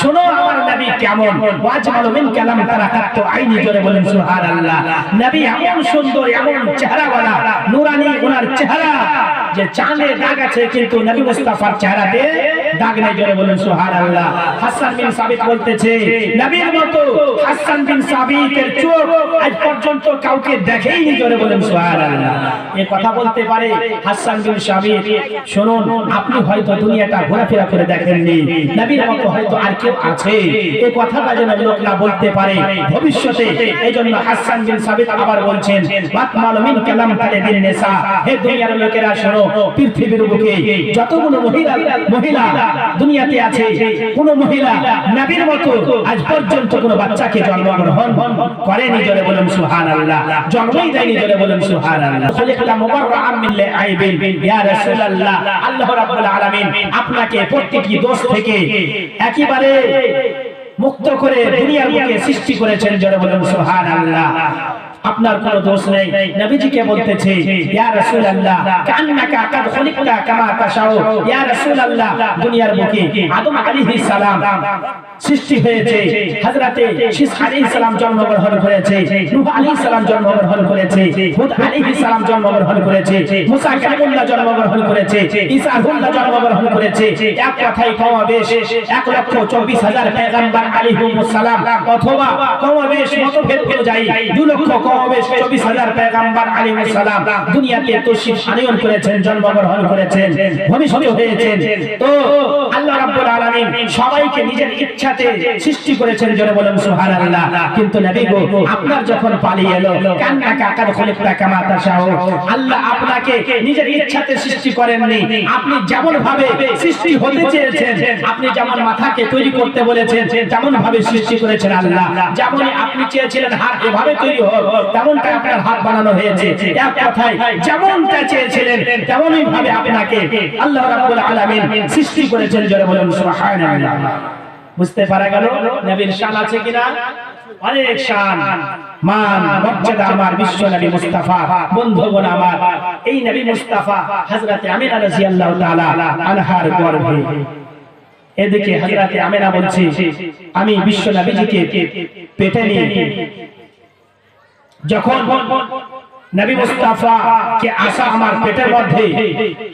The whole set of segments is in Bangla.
শোনো আমার নবী কেমন? ওয়াজমালু মিন কালাম আইনি জোরে বলেন, সুবহানাল্লাহ। নবী এমন সুন্দর, এমন চেহারাওয়ালা ওনার চেহারা যে চাঁদে দাগ আছে, কিন্তু নবী মুস্তাফার চেহারাতে দাগ নেই জোরে বলেন, সুবহানাল্লাহ। হাসান বিন সাবিত বলতেছে, নবীর মতো হাসান বিন সাবিতের চোখ আজ পর্যন্ত কাউকে দেখেইনি জোরে বলেন, সুবহানাল্লাহ। কথা বলতে পারে হাসান বিন সাবিত। শুনুন, আপনি হয়তো দুনিয়াটা ঘোরাফেরা করে দেখেননি। নবীর মতো হয়তো আর কেউ আছে? এই কথাটা যেন লোক না বলতে পারে। ভবিষ্যতে এই জন্য হাসান বিন সাবিত আবার বলছেন, বাতমাল মিন কালাম তালে দিন নেসা হে দুনিয়ার লোকেরা, শোনো, পৃথিবীর বুকে যতগুলো মহিলা মহিলা দুনিয়াতে আছে, কোন মহিলা নবীর মতো আজ পর্যন্ত কোন বাচ্চাকে জন্মগ্রহণ করেনি জোরে বলুন সুবহানাল্লাহ। জন্মই দেয়নি জোরে বলুন সুবহানাল্লাহ। খলিকতা মুবাররাআম মিন লাইবিন ইয়া রাসূলুল্লাহ, আল্লাহ রাব্বুল আলামিন আপনাকে প্রত্যেকটি দোষ থেকে একেবারে মুক্ত করে দুনিয়ার বুকে সৃষ্টি করেছেন জোরে সোহান সুবহানাল্লাহ। আপনার কোনো দোষ নেই। নবীজিকে বলতেছে, ইয়া রাসূলুল্লাহ, কান্নাকা কাদ খলিকতা কামা তাশাউ। ইয়া রাসূলুল্লাহ, দুনিয়ার বুকে আদম আলাইহিস সালাম সৃষ্টি হয়েছে। হযরতে আলাইহিস সালাম জন্মগ্রহণ করেছে, নূহ আলাইহিস সালাম জন্মগ্রহণ করেছে, হুদ আলাইহিস সালাম জন্মগ্রহণ করেছে, মুসা জন্মগ্রহণ করেছে, ঈসা জন্মগ্রহণ করেছে। এক কথাই এক লক্ষ চব্বিশ হাজার পেগাম্বার আলাইহিমুস সালাম অথবা মতভেদ অনুযায়ী দু লক্ষ নিজের সৃষ্টি কিন্তু আপনার যখন পালি এলো কান্না আল্লাহ আপনাকে নিজের ইচ্ছাতে সৃষ্টি করেননি। আপনি যেমন ভাবে সৃষ্টি হতে চেয়েছেন, আপনি যেমন মাথাকে তৈরি করতে বলেছেন যেমন ভাবে সৃষ্টি করেছেন আল্লাহ। যেমন আপনি চেয়েছিলেন হাত এভাবে তৈরি হোক তেমনটা আপনার হাত বানানো হয়েছে। এক কথায়, যেমনটা চেয়েছিলেন, তেমনই ভাবে আপনাকে আল্লাহ রাব্বুল আলামিন সৃষ্টি করেছেন জোরে বলেন, সুবহানাল্লাহ। বুঝতে পারা গেল নবীর শান আছে কিনা? অনেক শান। মান, মর্যাদা আমার বিশ্ব নবী মুস্তাফা, বন্ধুগণ আমার। এই নবী মুস্তাফা হযরতে আমিনা রাদিয়াল্লাহু তাআলা আনহার গর্ভে। এদিকে হযরতে আমিনা বলছি, আমি বিশ্ব নবীজিকে পেটে নিয়ে যখন নবী মুস্তাফা কে আসা আমার পেটের মধ্যে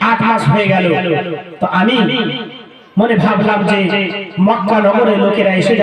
আট মাস হয়ে গেল, তো আমি মনে ভাবলাম যে মক্কা নগরের লোকেরা এসে